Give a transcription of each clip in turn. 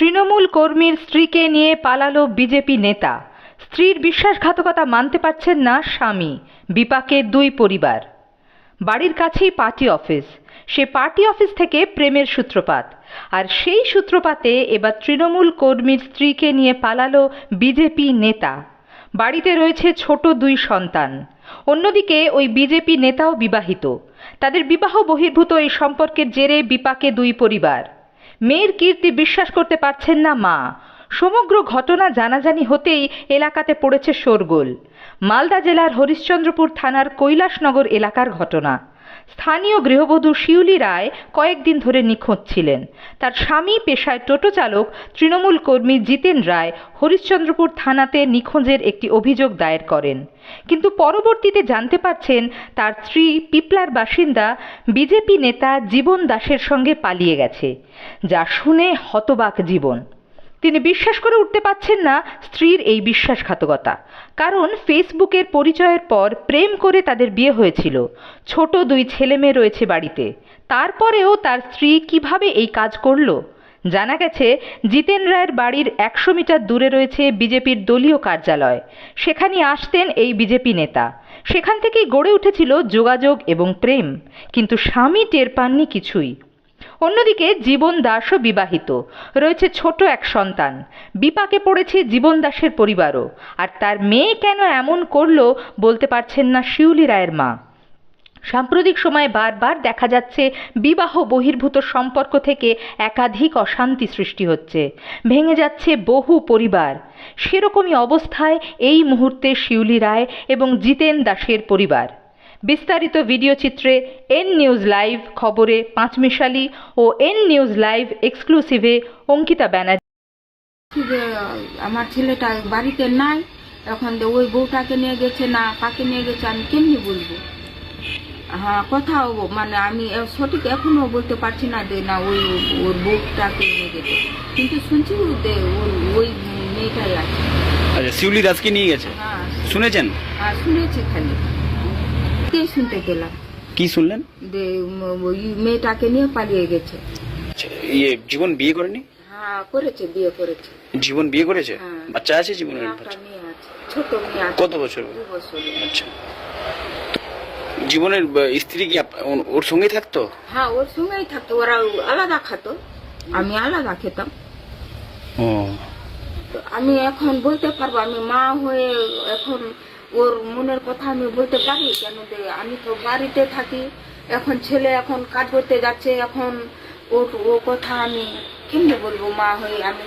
তৃণমূল কর্মীর স্ত্রীকে নিয়ে পালালো বিজেপি নেতা। স্ত্রীর বিশ্বাসঘাতকতা মানতে পারছেন না স্বামী, বিপাকে দুই পরিবার। বাড়ির কাছেই পার্টি অফিস। সে পার্টি অফিস থেকে প্রেমের সূত্রপাত। আর সেই সূত্রপাতে এবার তৃণমূল কর্মীর স্ত্রীকে নিয়ে পালালো বিজেপি নেতা। বাড়িতে রয়েছে ছোট দুই সন্তান। অন্যদিকে ওই বিজেপি নেতাও বিবাহিত। তাদের বিবাহ বহির্ভূত এই সম্পর্কের জেরে বিপাকে দুই পরিবার। মেয়ের কীর্তি বিশ্বাস করতে পারছেন না মা। সমগ্র ঘটনা জানাজানি হতেই এলাকাতে পড়েছে শোরগোল। মালদা জেলার হরিশ্চন্দ্রপুর থানার কৈলাসনগর এলাকার ঘটনা। স্থানীয় গৃহবধূ শিউলি রায় কয়েকদিন ধরে নিখোঁজ ছিলেন। তার স্বামী পেশায় টোটো চালক তৃণমূল কর্মী জিতেন রায় হরিশ্চন্দ্রপুর থানাতে নিখোঁজের একটি অভিযোগ দায়ের করেন। কিন্তু পরবর্তীতে জানতে পারছেন তার স্ত্রী পিপলার বাসিন্দা বিজেপি নেতা জীবন দাসের সঙ্গে পালিয়ে গেছে, যা শুনে হতবাক জীবন। তিনি বিশ্বাস করে উঠতে পারছেন না স্ত্রীর এই বিশ্বাসঘাতকতা। কারণ ফেসবুকের পরিচয়ের পর প্রেম করে তাদের বিয়ে হয়েছিল। ছোট দুই ছেলে মেয়ে রয়েছে বাড়িতে। তারপরেও তার স্ত্রী কীভাবে এই কাজ করল? জানা গেছে, জিতেন রায়ের বাড়ির একশো মিটার দূরে রয়েছে বিজেপির দলীয় কার্যালয়। সেখানে আসতেন এই বিজেপি নেতা। সেখান থেকেই গড়ে উঠেছিল যোগাযোগ এবং প্রেম। কিন্তু স্বামী টের পাননি কিছুই। অন্যদিকে জীবন দাসও বিবাহিত। রয়েছে ছোট এক সন্তান। বিপাকে পড়েছে জীবন দাসের পরিবারও। আর তার মেয়ে কেন এমন করল বলতে পারছেন না শিউলি রায়ের মা। সাম্প্রতিক সময়ে বারবার দেখা যাচ্ছে বিবাহ বহির্ভূত সম্পর্ক থেকে একাধিক অশান্তি সৃষ্টি হচ্ছে। ভেঙে যাচ্ছে বহু পরিবার। সেরকমই অবস্থায় এই মুহূর্তে শিউলি রায় এবং জিতেন দাসের পরিবার। বিস্তারিত ভিডিও চিত্রে এন নিউজ লাইভ খবরে পাঁচমিশালি ও এন নিউজ লাইভ এক্সক্লুসিভে অঙ্কিতা ব্যানার্জি। যে আমার ছেলেটা বাড়িতে নাই এখন ওই বউটাকে নিয়ে গেছে না কাকে নিয়ে গেছে আমি কেমনি বলব? হ্যাঁ কোথাও মানে আমি সঠিক এখনও বলতে পারছি না যে না ওই ওর বউটাকে নিয়ে গেছে। কিন্তু শুনছি ওই মেয়েটাই আছে। আচ্ছা শিউলি দাসকে নিয়ে গেছে? হ্যাঁ। শুনেছেন? হ্যাঁ শুনেছি খালি। কে শুনতে পেলাম কি শুনলেন? যে ওই মেয়েটাকে নিয়ে পালিয়ে গেছে। আচ্ছা, ইয়ে জীবন বিয়ে করেনি? হ্যাঁ করেছে বিয়ে করেছে। জীবন বিয়ে করেছে? হ্যাঁ। বাচ্চা আছে জীবনের ছোট মেয়ে আছে। কত বছর? আচ্ছা। জীবনের স্ত্রী কি ওর- সঙ্গেই থাকতো? হ্যাঁ ওর সঙ্গেই থাকতো। ওরা আলাদা খাতো। আমি আলাদা খেতাম। আমি এখন বলতে পারব আমি মা হয়ে এখন ওর মনের কথা আমি বলতে পারি কেন যে আমি তো বাড়িতে থাকি এখন ছেলে এখন কাজ করতে যাচ্ছে এখন ওর ও কথা আমি কেমনি বলব মা হয়ে আমি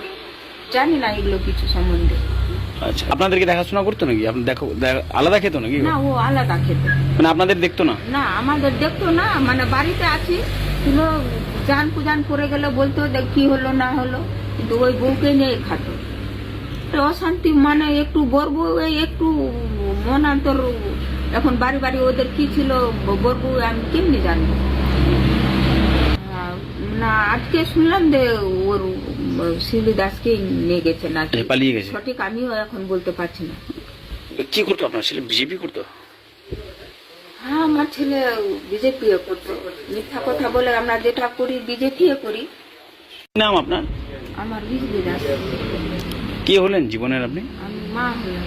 জানি না এগুলো কিছু সম্বন্ধে। আচ্ছা আপনাদেরকে দেখাশোনা করতো নাকি? আপনি দেখো আলাদা খেতো নাকি না ও আলাদা খেত। মানে আপনাদের দেখতো না? না আমাদের দেখতো না মানে বাড়িতে আছি কিন্তু জান কুজান পড়ে গেলে বলতো কি হলো না হলো কিন্তু ওই বউকে নিয়ে খাতো। তো অশান্তি মানে একটু বরবু একটু মনান্তর এখন বাড়ি বাড়ি ওদের কি ছিল বরবু আমি কেমনি জানব? হ্যাঁ, না আজকে শুনলাম যে ওর শিলি দাসকে নিয়ে গেছে না আচ্ছা, পালিয়ে গেছে। সঠিক আমিও এখন বলতে পারছি না। কি করতো আপনার ছেলে? বিজেপি করতো? হ্যাঁ আমার ছেলে বিজেপি করতো। মিথ্যা কথা বলে আমরা যেটা করি বিজেপি করি। নাম আপনার? আমার বিজলি দাস। কে হলেন জীবনের আপনি? আমি মা হলাম।